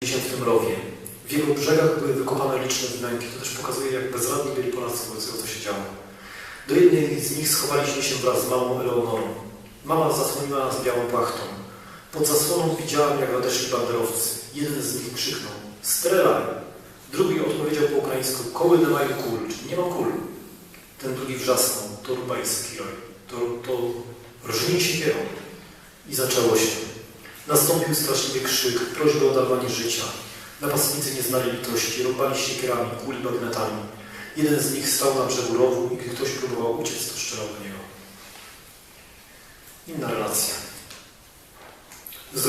w tym rowie. W jego brzegach były wykopane liczne wnęki. To też pokazuje, jak bezradni byli Polacy wobec co się działo. Do jednej z nich schowaliśmy się wraz z mamą Eleonorą. Mama zasłoniła nas białą płachtą. Pod zasłoną widziałem, jak nadeszli banderowcy. Jeden z nich krzyknął Strelaj! Drugi odpowiedział po ukraińsku Koły mają kul, nie mam kul. Ten drugi wrzasnął To rubaj skiroj, to, to rżnij siekierą. I zaczęło się. Nastąpił straszliwy krzyk, prośby o darowanie życia. Napastnicy nie znali litości, rąbali siekierami, kuli bagnetami. Jeden z nich stał na brzegu rowu i ktoś próbował uciec, to strzelał do niego. Inna relacja. Z.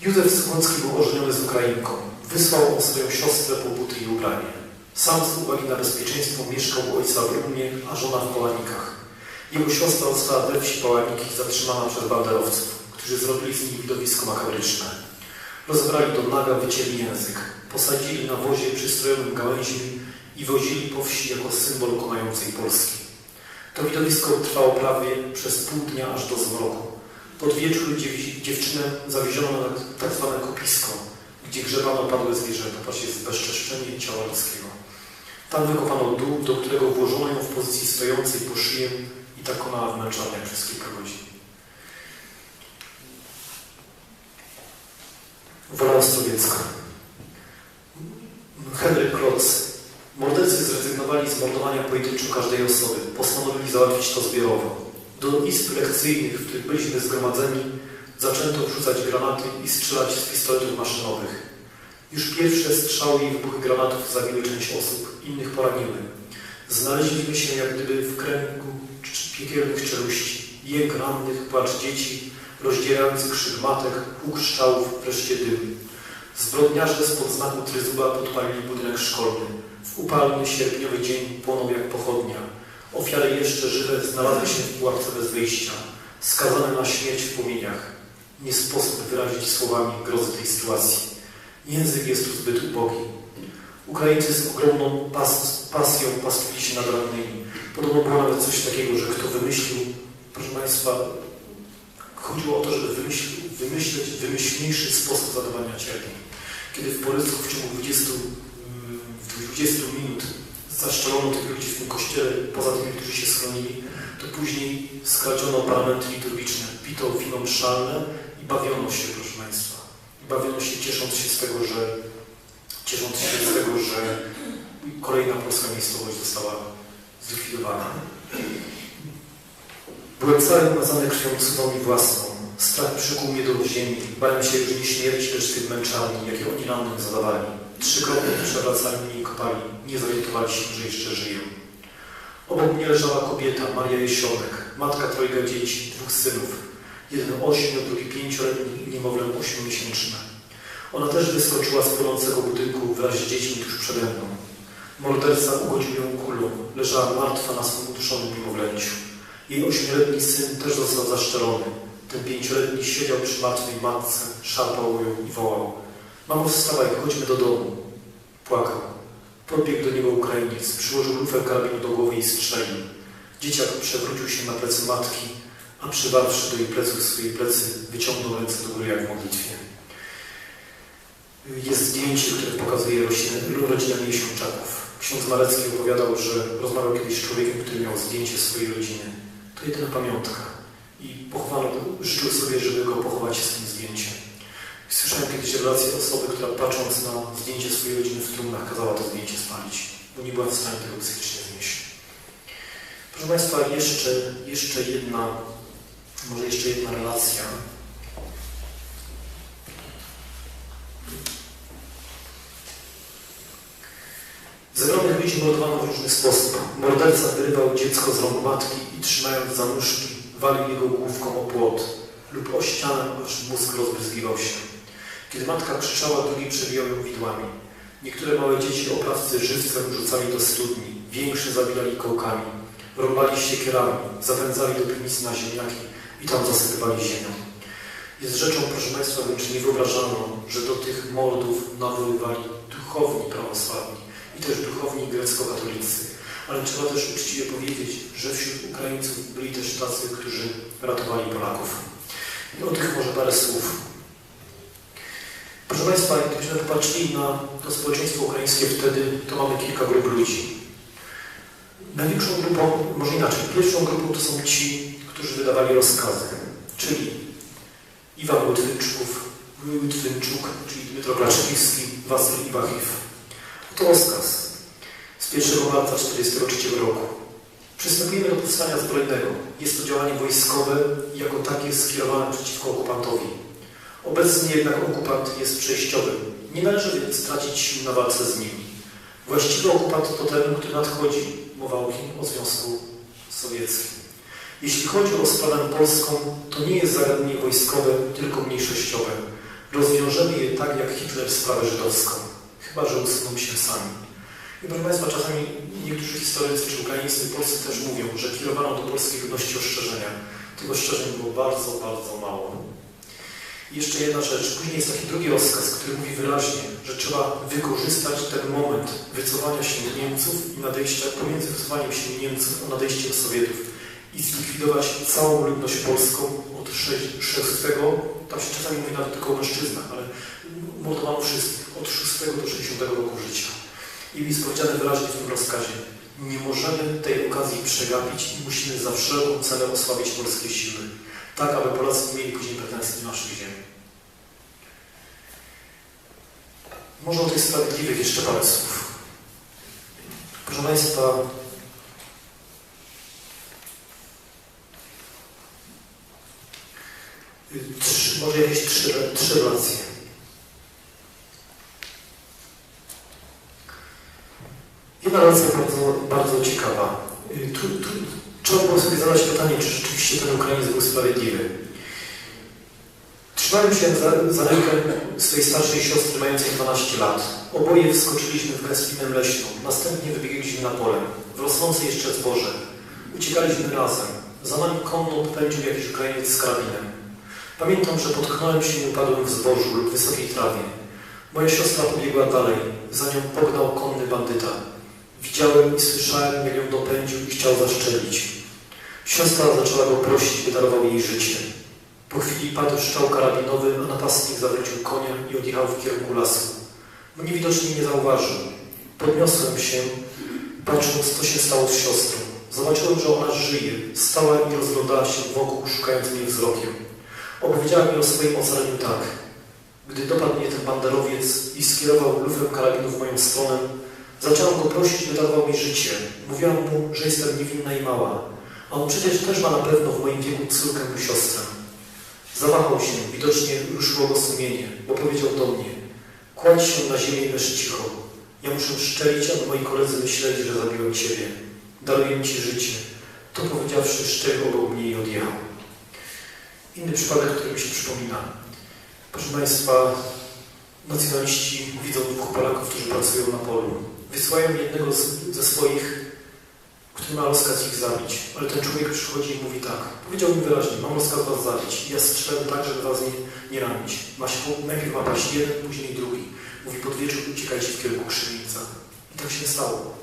Józef Schłącki był ożeniony z Ukrainką. Wysłał on swoją siostrę po buty i ubranie. Sam z uwagi na bezpieczeństwo mieszkał u ojca w Rumnie, a żona w Połanikach. Jego siostra została we wsi Połaniki zatrzymana przez banderowców, którzy zrobili z nich widowisko makabryczne. Rozebrali do naga, wycięli język, posadzili na wozie przystrojonym gałęźmi i wozili po wsi jako symbol konającej Polski. To widowisko trwało prawie przez pół dnia aż do zmroku. Pod wieczór dziewczynę zawieziono na tak kopisko, gdzie grzebano padłe zwierzę, popatrzcie, zbezczeszczenie ciała ludzkiego. Tam wykopano dół, do którego włożono ją w pozycji stojącej po szyję i tak konała w męczarniach przez kilka godzin. Wola Ostrowiecka. Henryk Klotz. Mordercy zrezygnowali z mordowania pojedynczo każdej osoby. Postanowili załatwić to zbiorowo. Do izb lekcyjnych, w których byliśmy zgromadzeni, zaczęto wrzucać granaty i strzelać z pistoletów maszynowych. Już pierwsze strzały i wybuchy granatów zabiły część osób, innych poraniły. Znaleźliśmy się jak gdyby w kręgu piekielnych czeluści, jęk rannych, płacz dzieci, rozdzierający krzyk matek, huk strzałów, wreszcie dym. Zbrodniarze spod znaku tryzuba podpalili budynek szkolny. W upalny sierpniowy dzień płonął jak pochodnia. Ofiary jeszcze żywe znalazły się w pułapce bez wyjścia, skazane na śmierć w płomieniach. Nie sposób wyrazić słowami grozy tej sytuacji. Język jest tu zbyt ubogi. Ukraińcy z ogromną pas pasją pastwili się nad rannymi. Podobno było nawet coś takiego, że kto wymyślił, proszę Państwa, chodziło o to, żeby wymyślić, wymyśleć wymyślniejszy sposób zadawania cierpień. Kiedy w Porysku w ciągu 20, w 20 minut zaszczelono tych ludzi w tym kościele, poza tymi, którzy się schronili, to później skradziono paramenty liturgiczne, pito wino mszalne i bawiono się, proszę Państwa. Bawiono się, ciesząc się z tego, że ciesząc się z tego, że kolejna polska miejscowość została zlikwidowana. Byłem cały umazany krwią cudną i własną. Strach przykuł mnie do ziemi. Bałem się już nie śmierci, lecz tych męczarni, jakie oni rannym zadawali. Trzykrotnie przewracali mnie i kopali. Nie zorientowali się, że jeszcze żyję. Obok mnie leżała kobieta, Maria Jesionek, matka trojga dzieci, dwóch synów. Jeden ośmiu, drugi pięcioletni i niemowlę ośmiomiesięczne. Ona też wyskoczyła z płonącego budynku wraz z dziećmi tuż przede mną. Morderca ugodził ją kulą. Leżała martwa na swym uduszonym niemowlęciu. Jej ośmioletni syn też został zaszczelony. Ten pięcioletni siedział przy martwej matce, szarpał ją i wołał. Mamo, wstawaj, chodźmy do domu. Płakał. Podbiegł do niego Ukrainiec, przyłożył lufę karabinu do głowy i strzelił. Dzieciak przewrócił się na plecy matki, a przywarwszy do jej pleców swoje plecy, wyciągnął ręce do góry jak w modlitwie. Jest zdjęcie, które pokazuje rodzinę Miesiączaków. Ksiądz Malecki opowiadał, że rozmawiał kiedyś z człowiekiem, który miał zdjęcie swojej rodziny. To jedyna pamiątka. I pochowano, życzył sobie, żeby go pochować z tym zdjęciem. Słyszałem kiedyś relację osoby, która patrząc na zdjęcie swojej rodziny w trumnach kazała to zdjęcie spalić, bo nie była w stanie tego psychicznie znieść. Proszę Państwa, jeszcze, jeszcze jedna, może jeszcze jedna relacja. Zebranych ludzi mordowano w różny sposób. Morderca wyrywał dziecko z rąk matki i trzymając za nóżki, walił jego główką o płot lub o ścianę, aż mózg rozbryzgiwał się. Kiedy matka krzyczała, drugi przebijał ją widłami. Niektóre małe dzieci oprawcy żywcem rzucali do studni, większe zabilali kołkami, rąbali siekierami, zawędzali do piwnic na ziemniaki i tam zasypywali ziemią. Jest rzeczą, proszę Państwa, wręcz niewyobrażalną, że do tych mordów nawoływali duchowni prawosławni i też duchowni grecko-katolicy. Ale trzeba też uczciwie powiedzieć, że wśród Ukraińców byli też tacy, którzy ratowali Polaków. I o tych może parę słów. Proszę Państwa, gdybyśmy popatrzyli na to społeczeństwo ukraińskie wtedy, to mamy kilka grup ludzi. Największą grupą, może inaczej, pierwszą grupą to są ci, którzy wydawali rozkazy, czyli Iwan Łotwynczuk, Łotwynczuk, czyli Dmytro Klaczyński, Wasyl Iwachiew. To rozkaz z 1 marca 1943 roku. Przystępujemy do powstania zbrojnego. Jest to działanie wojskowe i jako takie skierowane przeciwko okupantowi. Obecnie jednak okupant jest przejściowym. Nie należy więc tracić sił na walce z nim. Właściwy okupant to ten, który nadchodzi. Mowa o kim? O Związku Sowieckim. Jeśli chodzi o sprawę polską, to nie jest zagadnienie wojskowe, tylko mniejszościowe. Rozwiążemy je tak, jak Hitler sprawę żydowską. Chyba, że usuną się sami. I proszę Państwa, czasami niektórzy historycy czy ukraińscy polscy też mówią, że kierowano do polskiej ludności ostrzeżenia. Tych ostrzeżeń było bardzo, bardzo mało. I jeszcze jedna rzecz. Później jest taki drugi rozkaz, który mówi wyraźnie, że trzeba wykorzystać ten moment wycofania się Niemców i nadejścia, pomiędzy wycofaniem się Niemców a nadejściem Sowietów i zlikwidować całą ludność polską od 6, tam się czasami mówi nawet tylko o mężczyznach, ale mordowano wszystkich od 6 do 60 roku życia. I jest powiedziane wyraźnie w tym rozkazie, nie możemy tej okazji przegapić i musimy za wszelką cenę osłabić polskie siły, tak aby Polacy nie mieli później pretensji do naszych ziem. Może o tej sprawiedliwych jeszcze parę słów. Proszę Państwa, trzy, może jakieś trzy, trzy relacje. Jedna relacja bardzo, bardzo ciekawa. Tu, tu, trzeba było sobie zadać pytanie, czy rzeczywiście ten Ukrainiec był sprawiedliwy. Trzymałem się za, za rękę swojej starszej siostry mającej 12 lat. Oboje wskoczyliśmy w gęstwinę leśną. Następnie wybiegliśmy na pole. W rosnące jeszcze zboże. Uciekaliśmy razem. Za nami konną pędził jakiś Ukrainiec z karabinem. Pamiętam, że potknąłem się i upadłem w zbożu lub wysokiej trawie. Moja siostra pobiegła dalej. Za nią pognał konny bandyta. Widziałem i słyszałem, jak ją dopędził i chciał zaszczelić. Siostra zaczęła go prosić, by darował jej życie. Po chwili padł strzał karabinowy, a napastnik zawrócił konia i odjechał w kierunku lasu. Mnie widocznie nie zauważył. Podniosłem się, patrząc, co się stało z siostrą. Zobaczyłem, że ona żyje. Stała i rozglądała się wokół, szukając mnie wzrokiem. Opowiedziała mi o swoim ocaleniu tak. Gdy dopadł mnie ten banderowiec i skierował lufę karabinu w moją stronę, zacząłem go prosić, by dawał mi życie. Mówiłam mu, że jestem niewinna i mała, a on przecież też ma na pewno w moim wieku córkę lub siostrę. Zawahał się, widocznie ruszyło go sumienie, bo powiedział do mnie Kładź się na ziemię i leż cicho. Ja muszę szczelić, aby moi koledzy myśleli, że zabiłem Ciebie. Daruję Ci życie. To powiedziawszy, szczelił obok mnie i odjechał. Inny przypadek, który mi się przypomina. Proszę Państwa, nacjonaliści widzą dwóch Polaków, którzy pracują na polu. Wysyłają jednego z, ze swoich, który ma rozkaz ich zabić. Ale ten człowiek przychodzi i mówi tak. Powiedział mi wyraźnie, mam rozkaz was zabić. Ja strzelam tak, żeby was nie, nie ranić. Ma się, najpierw ma paść jeden, później drugi. Mówi pod wieczór uciekajcie w kierunku Krzywnica. I tak się stało.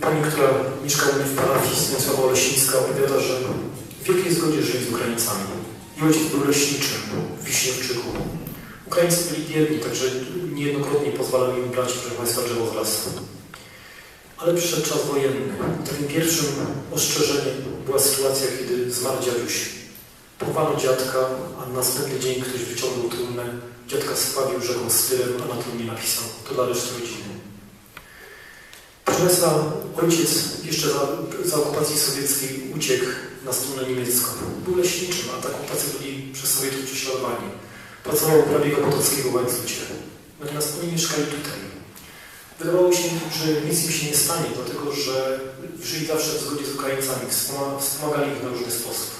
Pani, która mieszka u mnie w parafii, Stanisława Olesińska, opowiada, że w wielkiej zgodzie żyli z Ukraińcami. I ojciec był leśniczym w Wiśniewczyku. Ukraińcy byli biedni, także niejednokrotnie pozwalali im brać, proszę Państwa, drzewo z lasu. Ale przyszedł czas wojenny. Takim pierwszym ostrzeżeniem była sytuacja, kiedy zmarł dziaduś. Pochowano dziadka, a na następny dzień ktoś wyciągnął trumnę. Dziadka spławił rzeką stylem, a na trumnie napisał. To dla reszty rodziny. Proszę Państwa, ojciec jeszcze za, za okupacji sowieckiej uciekł na stronę niemiecką. Był leśniczym, a taką pracę byli przez Sowietów prześladowani. Pracował u hrabiego Potockiego w Łańcucie. Natomiast oni mieszkali tutaj. Wydawało się, że nic im się nie stanie, dlatego że żyli zawsze w zgodzie z Ukraińcami, wspomagali ich na różny sposób.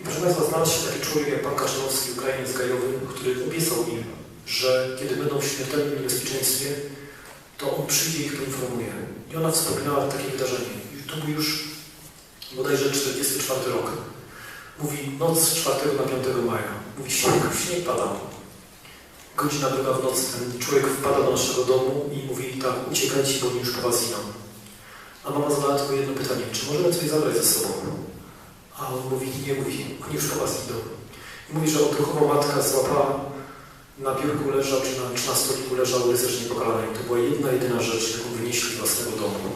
I proszę Państwa, znalazł się taki człowiek jak pan Kaczynowski, Ukrainiec gajowy, który obiecał im, że kiedy będą w śmiertelnym niebezpieczeństwie, to on przyjdzie i ich poinformuje. I ona wspominała takie wydarzenie. I to był już bodajże 44 rok. Mówi noc z 4 na 5 maja. Mówi śnieg, śnieg padał. Godzina druga w nocy ten człowiek wpada do naszego domu i mówi tak, uciekajcie, bo oni już po was idą. A mama zadała tylko jedno pytanie, czy możemy coś zabrać ze sobą? A on mówi, nie mówi, oni już po was idą. I mówi, że odruchowo matka złapała na biurku leżał, czy na, czy na stoliku leżał rycerz niepokalany. To była jedna, jedyna rzecz, jaką wynieśli z własnego domu.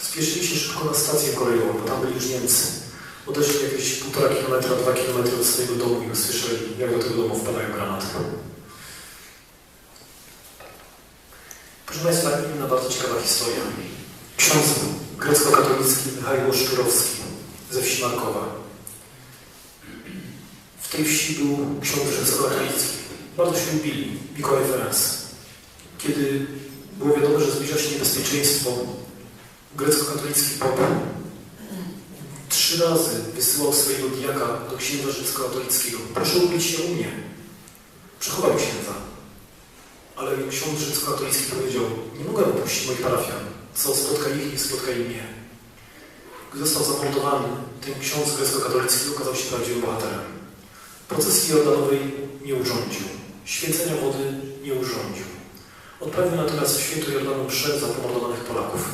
Spieszyli się szybko na stację kolejową, bo tam byli już Niemcy. Odeszli jakieś półtora kilometra, dwa kilometry od swojego domu i usłyszeli, jak do tego domu wpadają granaty. Proszę Państwa, inna bardzo ciekawa historia. Ksiądz grecko-katolicki Michał Szczurowski ze wsi Markowa. W tej wsi był ksiądz grecko-katolicki. Bardzo się lubili, Mikołaj Ferenc. Kiedy było wiadomo, że zbliża się niebezpieczeństwo, grecko-katolicki pop trzy razy wysyłał swojego diaka do księdza rzymskokatolickiego. Proszę ubić się u mnie. Przechował księdza. Ale ksiądz rzymskokatolicki powiedział, nie mogę opuścić moich parafian. Co spotka ich, nie spotka i mnie. Gdy został zamordowany, ten ksiądz grecko-katolicki okazał się prawdziwym bohaterem. Procesji jordanowej nie urządził. Święcenia wody nie urządził. Odprawił natomiast w święto Jordanu mszę za Polaków.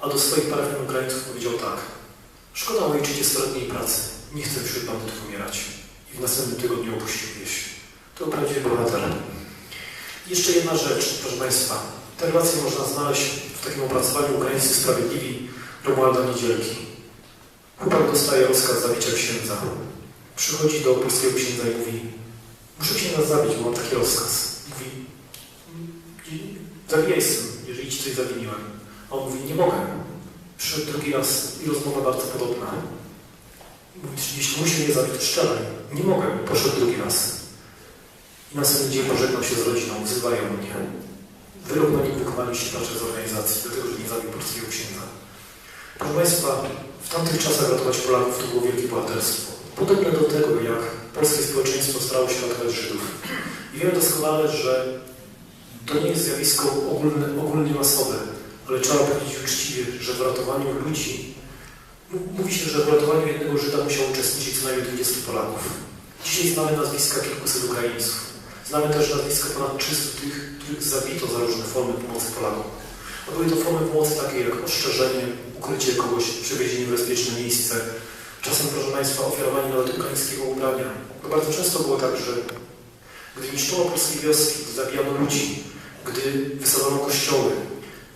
A do swoich parafian Ukraińców powiedział tak. Szkoda ojczycie starodniej pracy. Nie chcę wśród bandytów umierać. I w następnym tygodniu opuścił wieś. To prawdziwy bohater. Jeszcze jedna rzecz, proszę Państwa. Tę relację można znaleźć w takim opracowaniu Ukraińcy Sprawiedliwi Romualda Niedzielki. Chłopak dostaje rozkaz zabicia księdza. Przychodzi do polskiego księdza i mówi muszę księdza zabić, bo mam taki rozkaz. Mówi zabijaj syn, jeżeli ci coś zawiniłem. A on mówi, nie mogę. Przyszedł drugi raz i rozmowa bardzo podobna. Mówi, jeśli musi mnie zabić, strzelaj. Nie mogę. Poszedł drugi raz. I następny dzień pożegnał się z rodziną, wzywają mnie. Wyrok na nim wykonali się z organizacji, dlatego że nie zabił polskiego księdza. Proszę Państwa, w tamtych czasach ratować Polaków to było wielkie bohaterstwo. Podobne do tego, jak polskie społeczeństwo starało się ratować Żydów. I wiemy doskonale, że to nie jest zjawisko ogólne, ogólnie masowe, ale trzeba powiedzieć uczciwie, że w ratowaniu ludzi, mówi się, że w ratowaniu jednego Żyda musiał uczestniczyć co najmniej 20 Polaków. Dzisiaj znamy nazwiska kilkuset Ukraińców. Znamy też nazwiska ponad 300 tych, których zabito za różne formy pomocy Polakom. A były to formy pomocy takie jak ostrzeżenie, ukrycie kogoś, przewiezienie w bezpieczne miejsce, czasem, proszę Państwa, ofiarowanie nawet ukraińskiego ubrania. Bo bardzo często było tak, że gdy niszczono polskie wioski, gdy zabijano ludzi, gdy wysadzano kościoły,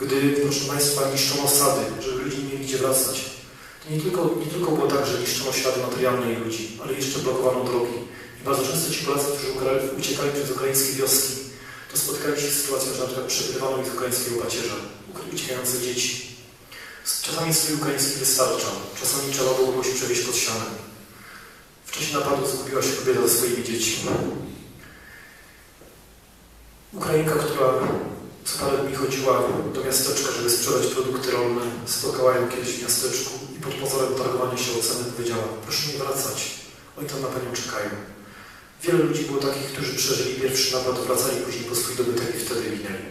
gdy, proszę Państwa, niszczono sady, żeby ludzie mieli gdzie wracać, to nie tylko, nie tylko było tak, że niszczono ślady materialne ludzi, ale jeszcze blokowano drogi. I bardzo często ci Polacy, którzy uciekali przez ukraińskie wioski, to spotykali się z sytuacją, że na przykład przepytywano ich z ukraińskiego pacierza, uciekające dzieci. Czasami swój ukraiński wystarczał, czasami trzeba było kogoś przewieźć pod ścianę. W czasie napadu zgubiła się kobieta ze swoimi dziećmi. Ukrainka, która parę dni chodziła do miasteczka, żeby sprzedać produkty rolne, spotkała ją kiedyś w miasteczku i pod pozorem targowania się o cenę powiedziała proszę nie wracać, oni tam na Panią czekają. Wiele ludzi było takich, którzy przeżyli pierwszy napad, wracali później po swój dobytek i wtedy ginęli.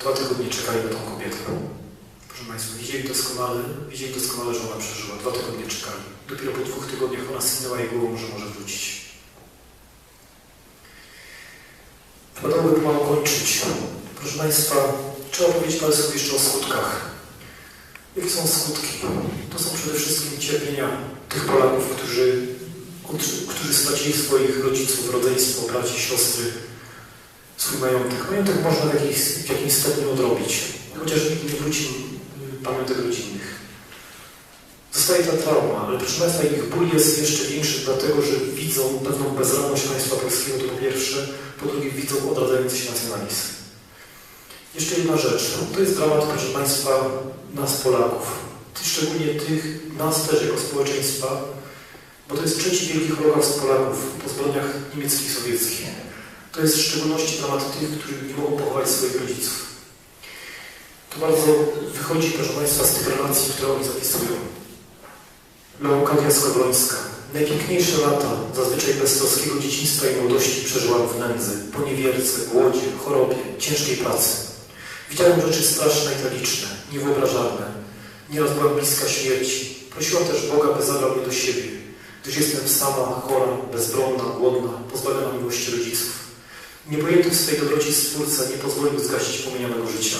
Dwa tygodnie czekali na tą kobietę. Proszę Państwa, widzieli doskonale, widzieli doskonale, że ona przeżyła. Dwa tygodnie czekali. Dopiero po dwóch tygodniach ona skinęła jej głową, że może wrócić. Wypadałoby pomału kończyć. Proszę Państwa, trzeba powiedzieć parę słów jeszcze o skutkach. Jakie są skutki? To są przede wszystkim cierpienia tych Polaków, którzy, którzy stracili swoich rodziców, rodzeństwo, braci, siostry, swój majątek. Majątek można w jakimś, w jakimś stopniu odrobić, chociaż nikt nie wróci pamiątek rodzinnych. Zostaje ta trauma, ale proszę Państwa, ich ból jest jeszcze większy dlatego, że widzą pewną bezradność państwa polskiego, to po pierwsze, po drugie widzą odradzający się nacjonalizm. Jeszcze jedna rzecz. To jest dramat, proszę Państwa, nas Polaków. Szczególnie tych, nas też jako społeczeństwa, bo to jest trzeci wielki holokaust Polaków po zbrodniach niemieckich i sowieckich. To jest w szczególności dramat tych, którzy nie mogą pochować swoich rodziców. To bardzo wychodzi, proszę Państwa, z tych relacji, które oni zapisują. Leokadia Skowrońska. Najpiękniejsze lata, zazwyczaj beztroskiego dzieciństwa i młodości przeżyłam w nędzy, poniewierce, głodzie, chorobie, ciężkiej pracy. Widziałem rzeczy straszne i tragiczne, niewyobrażalne. Nieraz byłam bliska śmierci. Prosiłam też Boga, by zabrał mnie do siebie, gdyż jestem sama, chora, bezbronna, głodna, pozbawiona miłości rodziców. Niepojęty w swej dobroci Stwórca nie pozwolił zgasić płomienionego życia.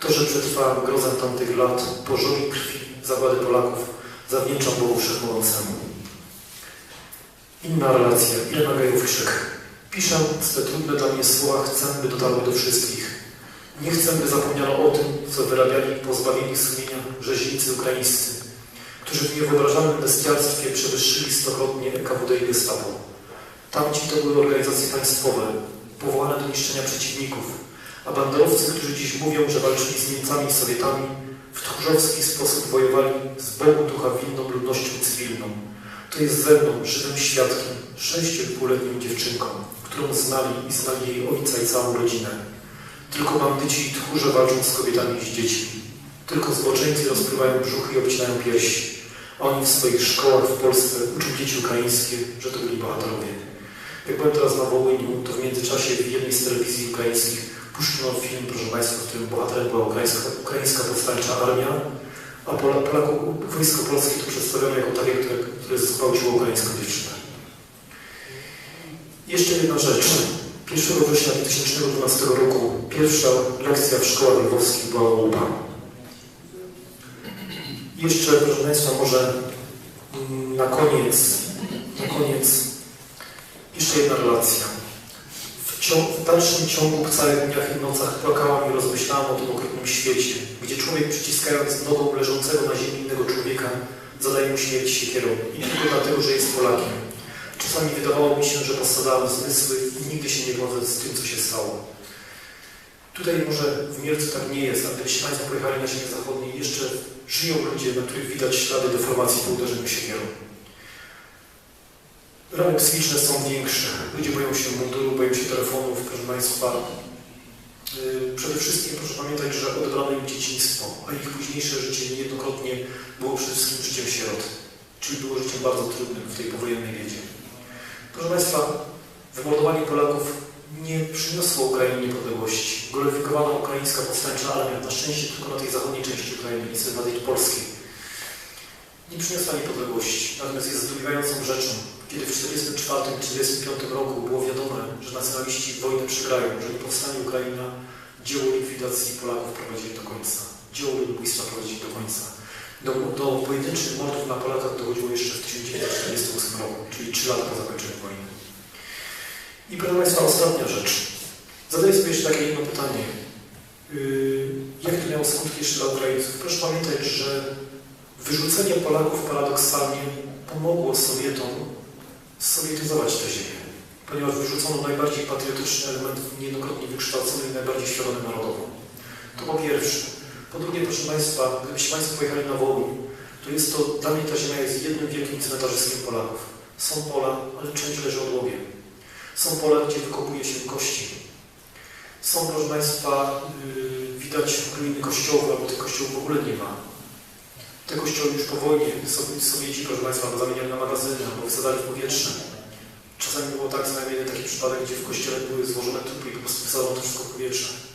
To, że przetrwałam grozę tamtych lat, pożogi krwi, zagłady Polaków, zawdzięczam Bogu Wszechmogącemu. Inna relacja, Irena Gajówczyk. Piszę te trudne dla mnie słowa, chcę, by dotarły do wszystkich. Nie chcę, by zapomniano o tym, co wyrabiali pozbawieni sumienia rzeźnicy ukraińscy, którzy w niewyobrażalnym bestialstwie przewyższyli stokrotnie NKWD i Gestapo. Tamci to były organizacje państwowe, powołane do niszczenia przeciwników, a banderowcy, którzy dziś mówią, że walczyli z Niemcami i Sowietami, w tchórzowski sposób wojowali z Bogu ducha winną ludnością cywilną. To jest ze mną, żywym świadkiem, sześcioletnią dziewczynką, którą znali i znali jej ojca i całą rodzinę. Tylko bandyci i tchórze walczą z kobietami i z dziećmi. Tylko zboczeńcy rozpływają brzuchy i obcinają piersi. Oni w swoich szkołach w Polsce uczą dzieci ukraińskie, że to byli bohaterowie. Jak byłem teraz na Wołyniu, to w międzyczasie w jednej z telewizji ukraińskich puszczono film, proszę Państwa, w którym bohaterem była ukraińska, ukraińska powstańcza armia, a Polaków, wojsko polskie to przedstawiono jako takie, które, które zgwałciło ukraińską dziewczynę. Jeszcze jedna rzecz. 1 września 2012 roku pierwsza lekcja w szkołach lwowskich była łupa. Jeszcze, proszę Państwa, może mm, na koniec, na koniec jeszcze jedna relacja. W, ciągu, w dalszym ciągu, w całych dniach i nocach płakałam i rozmyślałam o tym okropnym świecie, gdzie człowiek przyciskając nogą leżącego na ziemi innego człowieka zadaje mu śmierć siekierą i tylko dlatego, że jest Polakiem. Czasami wydawało mi się, że posadałem zmysły i nigdy się nie godzę z tym, co się stało. Tutaj może w Mielcu tak nie jest, ale gdybyście Państwo pojechali na ziemię zachodniej, jeszcze żyją ludzie, na których widać ślady deformacji po uderzeniu siekierą. Rany psychiczne są większe. Ludzie boją się munduru, boją się telefonów, proszę Państwa. Yy, przede wszystkim proszę pamiętać, że odebrano im dzieciństwo, a ich późniejsze życie niejednokrotnie było przede wszystkim życiem sierot, czyli było życiem bardzo trudnym w tej powojennej wiedzie. Proszę Państwa, wymordowanie Polaków nie przyniosło Ukrainie niepodległości. Gloryfikowana ukraińska powstańcza armia, na szczęście tylko na tej zachodniej części Ukrainy, na tej polskiej, nie przyniosła niepodległości. Natomiast jest zdumiewającą rzeczą, kiedy w 1944-1945 roku było wiadome, że nacjonaliści wojnę przegrają, że nie powstanie Ukraina, dzieło likwidacji Polaków prowadzili do końca. Dzieło ludobójstwa prowadzili do końca. Do, do pojedynczych mordów na Polakach dochodziło jeszcze w 1948 roku, czyli 3 lata po zakończeniu wojny. I proszę Państwa, ostatnia rzecz. Zadaję sobie jeszcze takie jedno pytanie. Yy, jak to miało skutki jeszcze dla Ukraińców? Proszę pamiętać, że wyrzucenie Polaków paradoksalnie pomogło Sowietom sowietyzować tę ziemię, ponieważ wyrzucono najbardziej patriotyczny element niejednokrotnie wykształcony i najbardziej świadomy narodowo. To po pierwsze. Po drugie, proszę Państwa, gdybyście Państwo pojechali na Wołyń, to jest to, dla mnie ta ziemia jest jednym wielkim cmentarzyskiem Polaków. Są pola, ale część leży odłogiem. Są pola, gdzie wykopuje się kości. Są, proszę Państwa, yy, widać ruiny kościołów, albo tych kościołów w ogóle nie ma. Te kościoły już po wojnie Sowieci, proszę Państwa, zamieniali na magazyny albo wysadzali w powietrze. Czasami było tak, znajomny jeden taki przypadek, gdzie w kościele były złożone trupy i po prostu wysadzano to wszystko w powietrze.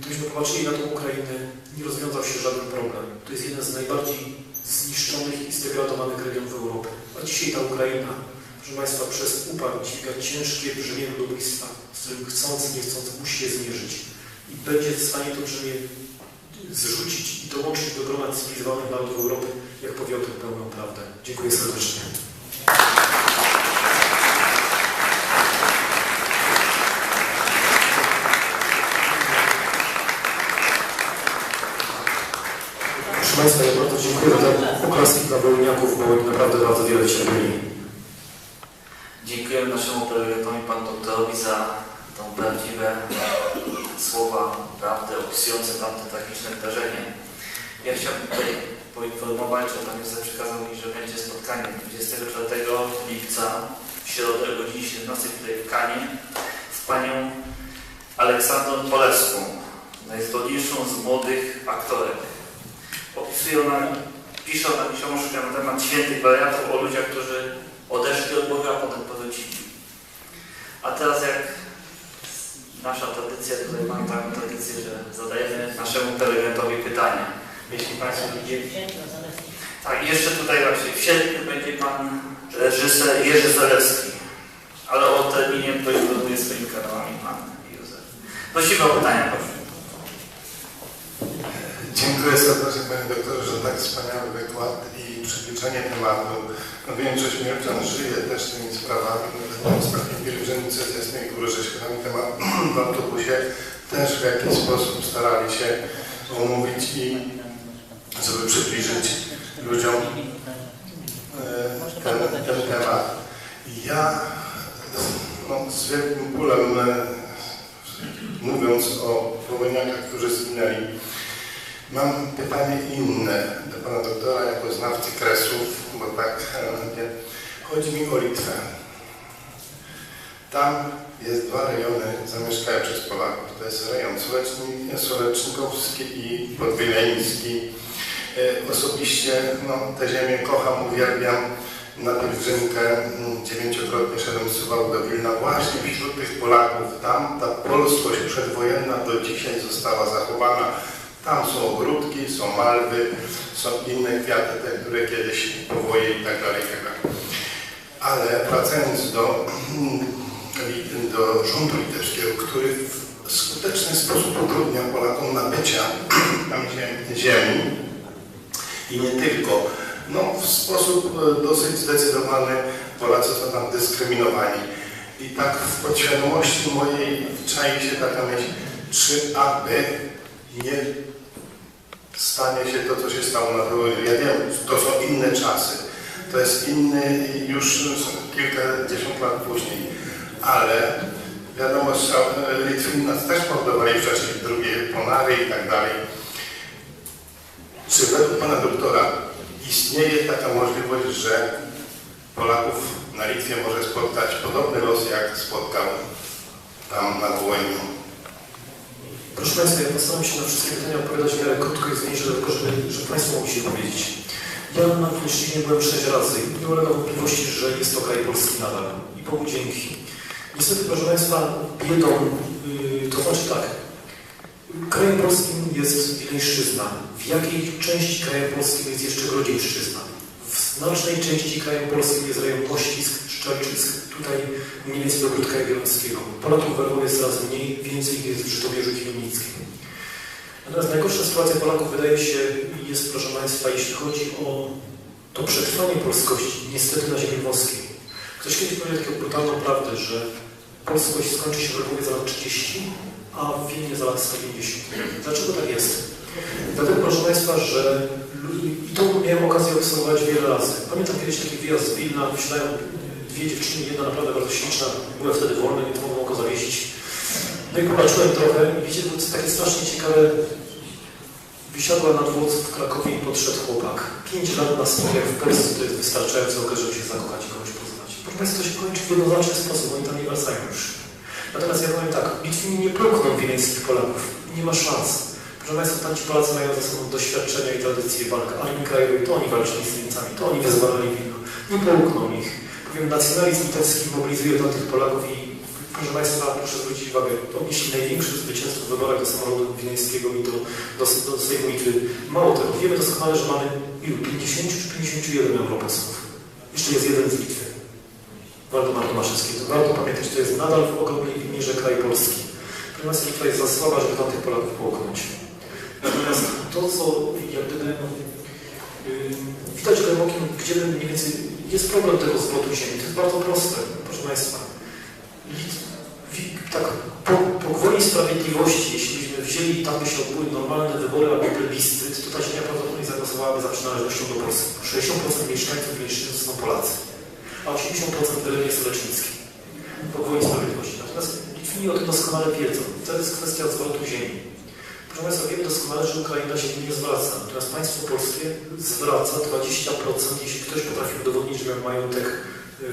Gdybyśmy popatrzyli na tą Ukrainę, nie rozwiązał się żaden problem. To jest jeden z najbardziej zniszczonych i zdegradowanych regionów Europy. A dzisiaj ta Ukraina, proszę Państwa, przez uparł dźwiga ciężkie brzemię ludobójstwa, z którym chcąc, nie chcąc musi się zmierzyć. I będzie w stanie to brzemię zrzucić i dołączyć do grona cywilizowanych narodów Europy, jak powie o tym pełną prawdę. Dziękuję serdecznie. Proszę Państwa, ja bardzo dziękuję za oklaski dla wołyniaków, bo oni naprawdę bardzo wiele cierpieli. Dziękujemy naszemu prelegatowi, panu doktorowi, za tą prawdziwe słowa, prawdę opisujące tamte tragiczne wydarzenie. Ja chciałbym tutaj poinformować, że pan Józef przekazał mi, że będzie spotkanie 24 lipca w środę o godzinie 17 tutaj w Kanie z panią Aleksandrą Polewską, najzdolniejszą z młodych aktorek. Opisuje ona, pisze ona książkę na temat świętych wariatów o ludziach, którzy odeszli od Boga, a potem powrócili. A teraz jak nasza tradycja, tutaj mamy taką tradycję, że zadajemy naszemu prelegentowi pytania. Jeśli Państwo widzieli. Tak, jeszcze tutaj właśnie w sierpniu będzie Pan reżyser Jerzy Zalewski. Ale o terminie poinformuje swoimi kanałami Pan Józef. Prosimy o pytania, proszę. Dziękuję serdecznie Panie Doktorze za tak wspaniały wykład i przybliżenie tematu. No, większość mieszczan żyje też tymi sprawami. Nawet w ostatniej pielgrzymce z żeśmy ten temat w autobusie też w jakiś sposób starali się omówić i żeby przybliżyć ludziom e, ten, ten temat. Ja no, z wielkim bólem e, mówiąc o Wołyniakach, którzy zginęli, mam pytanie inne do Pana Doktora jako znawcy kresów, bo tak e, nie. Chodzi mi o Litwę. Tam jest dwa rejony zamieszkane przez Polaków. To jest rejon Soleczni- Solecznikoowski i Podwileński. E, Osobiście no, tę ziemię kocham, uwielbiam. Na pielgrzymkę mm, dziewięciokrotnie szedłem z do Wilna właśnie wśród tych Polaków. Tam ta polskość przedwojenna do dzisiaj została zachowana. Tam są ogródki, są malwy, są inne kwiaty, te, które kiedyś powoje i tak dalej, tak dalej. Ale wracając do, do rządu litewskiego, który w skuteczny sposób utrudnia Polakom nabycia tam ziem- ziemi i nie tylko. No, w sposób e, dosyć zdecydowany Polacy są tam dyskryminowani. I tak w podświadomości mojej czai się taka myśl, czy aby nie stanie się to, co się stało na Wołyniu. Ja wiem, to są inne czasy. To jest inny już kilkadziesiąt lat później. Ale wiadomo, że e, Litwini nas też mordowali wcześniej, drugie Ponary i tak dalej. Czy według Pana doktora istnieje taka możliwość, że Polaków na Litwie może spotkać podobny los, jak spotkał tam na Wołyniu? Proszę Państwa, ja postaram się na wszystkie pytania odpowiadać w miarę krótko i zwięźle, tylko żeby, żeby Państwo mogli się powiedzieć. Ja na Wielszczyźnie byłem sześć razy i nie ulega wątpliwości, że jest to kraj polski nadal. I Bogu dzięki. Niestety, proszę Państwa, biedą, yy, to znaczy tak, krajem polskim jest Wileńszczyzna. W jakiej części krajem polskim jest jeszcze Grodzieńszczyzna? Znacznej części krajem polskim jest rejon Mościsk, Szczerczysk, tutaj mniej więcej do Grudka Jagiellońskiego. Polaków w Lwowie jest coraz mniej, więcej jest w Żytomierzu Chmielnickim. Natomiast najgorsza sytuacja Polaków wydaje się jest, proszę Państwa, jeśli chodzi o to przetrwanie polskości, niestety na ziemi włoskiej. Ktoś kiedyś powiedział taką brutalną prawdę, że polskość skończy się w Lwowie za lat 30, a w Wilnie za lat 150. Dlaczego tak jest? Dlatego, proszę Państwa, że i to miałem okazję obserwować wiele razy. Pamiętam kiedyś taki wyjazd z Wilna, wsiadają dwie dziewczyny, jedna naprawdę bardzo śliczna, była wtedy nie to mogą go zawiesić. No i popatrzyłem trochę i wiecie, jest takie strasznie ciekawe. Wysiadła na dworcu w Krakowie i podszedł chłopak. Pięć lat na studiach w Polsce to jest wystarczający okres, żeby się zakochać i kogoś poznać. Proszę Państwa, to się kończy w jednoznaczny sposób, oni tam nie wracają już. Natomiast ja powiem tak, Litwini nie połkną wileńskich Polaków. Nie ma szans. Proszę Państwa, tam ci Polacy mają za sobą doświadczenia i tradycje walk armii krajowej, to oni walczyli z Niemcami, to oni wyzwalali Wilno. Nie połkną ich. Powiem, nacjonalizm litewski mobilizuje do tych Polaków i proszę Państwa, proszę zwrócić uwagę, odnieśli największe zwycięstwo w wyborach do samolotu wileńskiego i do, do, do Sejmu Litwy. Mało tego, wiemy doskonale, że mamy ilu? 50 czy 51 europosłów. Jeszcze jest jeden z Litwy. Waldemar Tomaszewski. To warto pamiętać, to jest nadal w ogromnej mierze kraj polski. Natomiast Litwa jest za słaba, żeby tam tych Polaków połknąć. Natomiast to, co jak gdyby yy, widać gołym okiem, gdzie mniej więcej jest problem tego zwrotu ziemi. To jest bardzo proste, proszę Państwa. Tak, po, po gwoli sprawiedliwości, jeśli byśmy wzięli tam by się odbyły normalne wybory albo plebiscyt, to ta ziemia prawdopodobnie zagłosowałaby za przynależnością do Polski. 60% mieszkańców Wileńszczyzny są Polacy, a 80% w terenie solecnickim. Po gwoli sprawiedliwości. Natomiast Litwini o tym doskonale wiedzą. To jest kwestia zwrotu ziemi. Państwa, wiemy doskonale, że Ukraina ziemi nie zwraca. Natomiast państwo polskie zwraca 20%, jeśli ktoś potrafi udowodnić, że miał majątek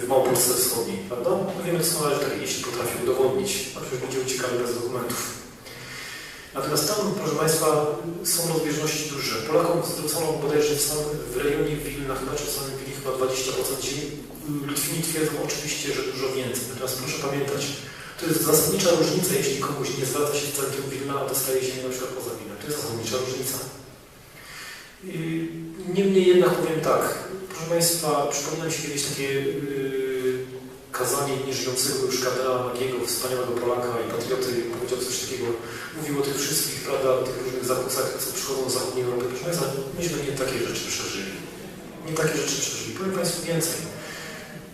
w Małopolsce Wschodniej, prawda? No wiemy doskonale, że tak, jeśli potrafi udowodnić, a przecież ludzie uciekali bez dokumentów. Natomiast tam, proszę Państwa, są rozbieżności duże. Polakom zwrócono bodajże w, samym, w rejonie Wilna, chyba czy w samym Wilnie chyba 20% ziemi. Litwini twierdzą oczywiście, że dużo więcej. Natomiast proszę pamiętać, to jest zasadnicza różnica, jeśli komuś nie zwraca się w centrum Wilna, a dostaje ziemię na przykład poza Wilnem. To jest zasadnicza różnica. Yy, Niemniej jednak powiem tak, proszę Państwa, przypomina mi się kiedyś takie yy, kazanie nieżyjącego już kardynała Magiego, wspaniałego Polaka i patrioty, powiedział coś takiego mówił o tych wszystkich, prawda, o tych różnych zakusach, co przychodzą z zachodniej Europy. Proszę Państwa, myśmy nie takie rzeczy przeżyli. Nie takie rzeczy przeżyli. Powiem Państwu więcej.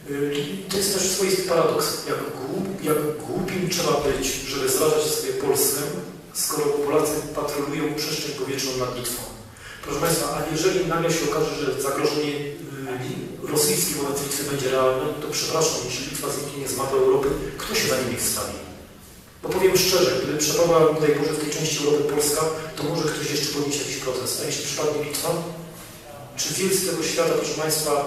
Yy, To jest też swoisty paradoks. Jak, głup, jak głupim trzeba być, żeby zrażać sobie Polskę, skoro Polacy patrolują przestrzeń powietrzną nad Litwą. Proszę Państwa, a jeżeli nagle się okaże, że zagrożenie yy, rosyjskie wobec Litwy będzie realne, to przepraszam, jeśli Litwa zniknie z mapy Europy, kto się za nimi wstawi? Bo powiem szczerze, gdyby przepadła, daj Boże, w tej części Europy Polska, to może ktoś jeszcze podnieść jakiś protest. A jeśli przypadnie Litwa, czy wielcy tego świata, proszę Państwa,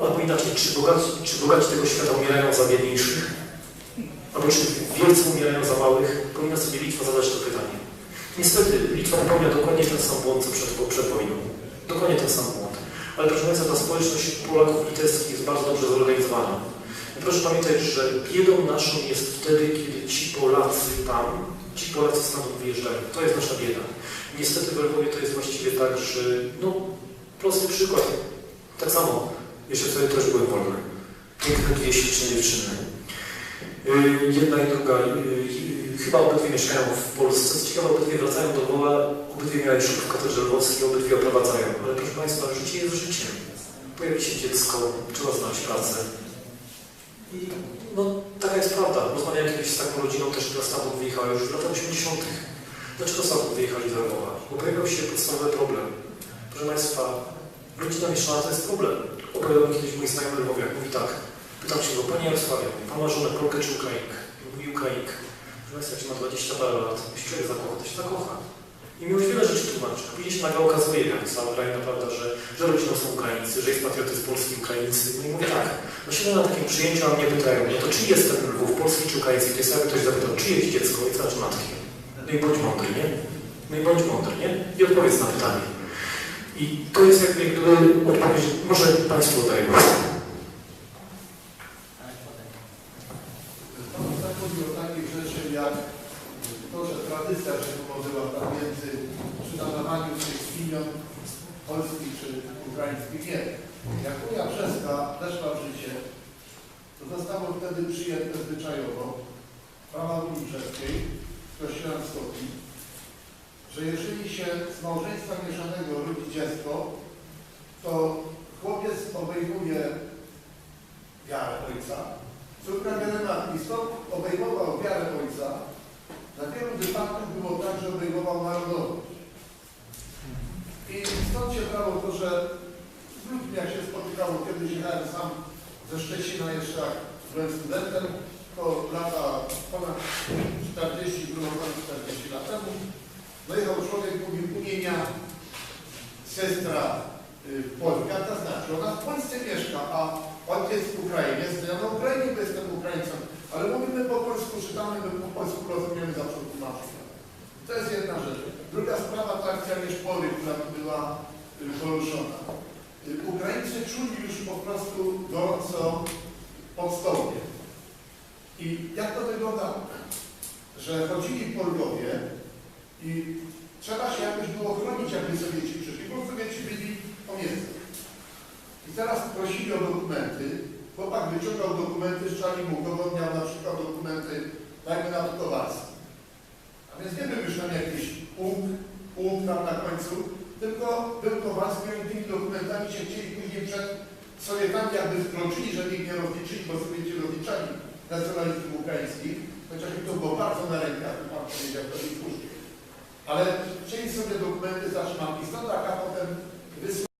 albo inaczej, czy bogaci, czy bogaci tego świata umierają za biedniejszych? Albo czy wielcy umierają za małych? Powinna sobie Litwa zadać to pytanie. Niestety, Litwa popełnia dokładnie ten sam błąd, co przed, przed wojną. Dokładnie ten sam błąd. Ale proszę Państwa, ta społeczność Polaków litewskich jest bardzo dobrze zorganizowana. I proszę pamiętać, że biedą naszą jest wtedy, kiedy ci Polacy tam, ci Polacy stamtąd wyjeżdżają. To jest nasza bieda. Niestety w Lwowie to jest właściwie tak, że no, prosty przykład. Tak samo, jeszcze wtedy też były wolne. Piękne dwie śliczne dziewczyny. Yy, Jedna i druga, yy, chyba obydwie mieszkają w Polsce. Co ciekawe, obydwie wracają do Lwowa, obydwie miały ślub w katedrze lwowskiej, obydwie oprowadzają. Ale proszę Państwa, życie jest życiem. Pojawi się dziecko, trzeba znaleźć pracę. I no, taka jest prawda. Rozmawiałem kiedyś z taką rodziną, też która stamtąd wyjechała już w latach 80. Dlaczego stamtąd wyjechali z Lwowa? Bo pojawił się podstawowy problem. Proszę Państwa, rodzina mieszana to jest problem. Opowiadał mi kiedyś mój znajomy Lwowiak. Mówi tak, pytam się go, Panie Jarosławie, Pan ma żonę Polkę czy Ukrainkę? Mówi Ukrainkę. Proszę Państwa, się ma 20 parę lat, jeśli człowiek zakocha, to się zakocha. I mi wiele rzeczy tłumaczy. A później się nagle okazuje, jak cała kraina, prawda, że, że rodziną są Ukraińcy, że jest patriotyzm polski Ukraińcy. No i mówię tak, no siedzę na takim przyjęciu, a mnie pytają, no to czy jest ten Lwów, polski czy ukraiński? To jest jakby ktoś zapytał, czy jest dziecko? I znaczy matki. No i bądź mądry, nie? No i bądź mądry, nie? I odpowiedz na pytanie. I to jest jak gdyby odpowiedź, może Państwu oddaję głos. To chodzi o rzeczy jak to, że tradycja rzekomowa tam między przy nadawaniu tych imion polskich czy ukraińskich nie. Jak Unia Brzeska weszła w życie, to zostało wtedy przyjęte zwyczajowo prawa Unii Brzeskiej w kościołem Skopii, że jeżeli się z małżeństwa mieszanego rodzi dziecko, to chłopiec obejmuje wiarę ojca, córka wiarę matki. Stąd obejmował wiarę ojca. Na wielu wypadkach było tak, że obejmował narodowość. I stąd się brało to, że z ludźmi jak się spotykało, kiedyś jechałem sam ze Szczecina jeszcze jak byłem studentem, to lata ponad 40, było ponad 40 lat temu, dojechał człowiek, mówił imienia sestra y, Polka, to znaczy ona w Polsce mieszka, a ojciec Ukrainiec, to ja na Ukrainie bo jestem Ukraińcem, ale mówimy po polsku, czytamy, my po polsku rozumiemy zawsze tłumaczenia. To jest jedna rzecz. Druga sprawa to akcja Mieszpory, która była y, poruszona. Y, Ukraińcy czuli już po prostu gorąco pod stołkiem. I jak to wyglądało? Że chodzili po Lwowie i trzeba się jakoś było chronić, jakby Sowieci przyszli, bo Sowieci byli pomiędzy. I teraz prosili o dokumenty. Chłopak wyciągał dokumenty, szczali mu, udowodniał na przykład dokumenty, dajmy na Kowalski. A więc nie był już tam jakiś punkt, punkt tam na końcu, tylko był Kowalski, oni tymi dokumentami się chcieli później przed Sowietami jakby wkroczyli, że nikt nie rozliczyli, bo Sowieci rozliczali nacjonalistów ukraińskich, chociaż im to było bardzo na rękach, pan powiedział, to ich później. Ale chcieli sobie dokumenty zatrzymać i stąd taka potem wysłała